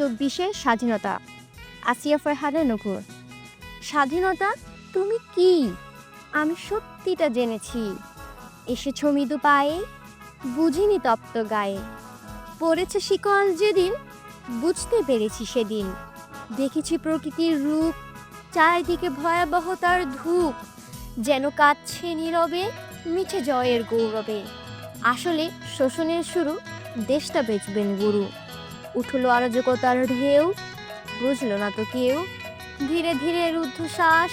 চব্বিশের স্বাধীনতা। আসিয়া ফারহানা নকুর, স্বাধীনতা তুমি কি? আমি সত্যিটা জেনেছি। এসেছ মৃদু পায়ে, বুঝিনি তপ্ত গায়ে। পড়েছে শিকল যেদিন, বুঝতে পেরেছি সেদিন। দেখেছি প্রকৃতির রূপ, চারিদিকে ভয়াবহতার ধূপ। যেন কাচ্ছে নীরবে মিঠে জয়ের গৌরবে। আসলে শোষণের শুরু, দেশটা বেচবেন গুরু। উঠল অরাজকতার ঢেউ। বুঝলো না তো কেউ? ধীরে ধীরে রুদ্ধশ্বাস,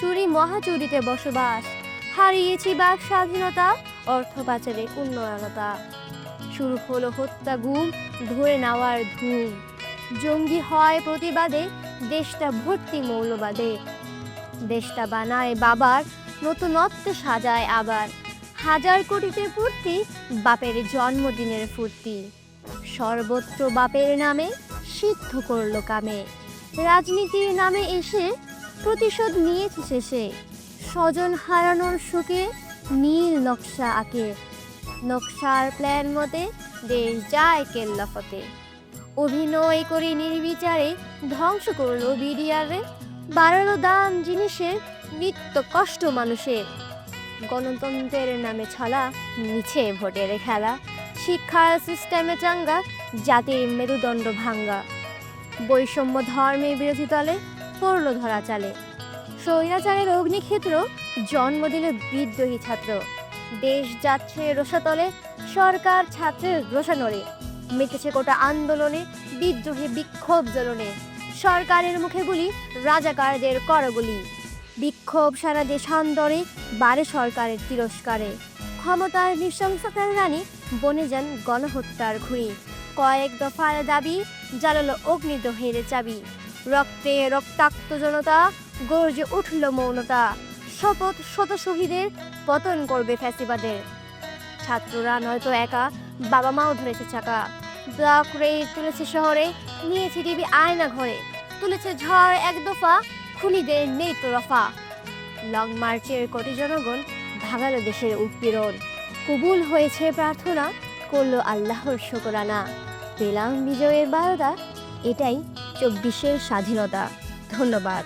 চুরি মহাচুরিতে বসবাস। হারিয়েছি বাক স্বাধীনতা, অর্থ পাচারে উন্নয়নতা। শুরু হলো হত্যা গুম, ধরে নেওয়ার ধুম। জঙ্গি হয় প্রতিবাদে, দেশটা ভর্তি মৌলবাদে। দেশটা বানায় বাবার, নতুনত্বে সাজায় আবার। হাজার কোটিতে ফুর্তি বাপের জন্মদিনের ফুর্তি। সর্বত্র বাপের নামে সিদ্ধ করল কামে। রাজনীতির নামে এসে প্রতিশোধ নিয়েছে শেষে। স্বজন হারানোর সুখে নীল নকশা আঁকে। নকশার প্ল্যান মতে দেশ যায় কেল্লাফতে। অভিনয় করে নির্বিচারে ধ্বংস করল বিডিআরে বাড়ালো দাম জিনিসের নিত্য কষ্ট মানুষের। গণতন্ত্রের নামে ছলা মিছে ভোটের খেলা। শিক্ষার সিস্টেমে চাঙ্গা, জাতির মেরুদণ্ড ভাঙ্গা। বৈষম্য ধর্মের বিরোধী দলে পড়ল ধরা চালে। স্বৈরাচারের অগ্নিক্ষেত্র, জন্ম দিল বিদ্রোহী ছাত্র। দেশ যাচ্ছে রোষাতলে, সরকার ছাত্রের রোষানলে। মেতেছে কোটা আন্দোলনে, বিদ্রোহী বিক্ষোভ জ্বলনে। সরকারের মুখে গুলি, রাজাকারদের করগুলি। বিক্ষোভ সারা দেশান্তরে বাড়ে সরকারের তিরস্কারে। ক্ষমতার নৃশংসতার রানী বনে যান গণহত্যার ঘুড়ি। কয়েক দফার দাবি, জ্বালালো অগ্নিদহের চাবি। রক্তে রক্তাক্ত জনতা, গর্জে উঠল মৌনতা। শপথ শত শহীদের পতন করবে ফ্যাসিবাদের। ছাত্ররা নয়তো একা বাবা মাও ধরেছে চাকা। ব্লক রেড তুলেছে শহরে, নিয়েছে টিভি আয়না ঘরে। তুলেছে ঝড় এক দফা, খুনিদের নেই তো রফা। লং মার্চের কোটি জনগণ ভাগালো দেশের উৎপীড়ন। কবুল হয়েছে প্রার্থনা, করল আল্লাহর শকরানা। পেলাম বিজয়ের বারদা এটাই চব্বিশের স্বাধীনতা। ধন্যবাদ।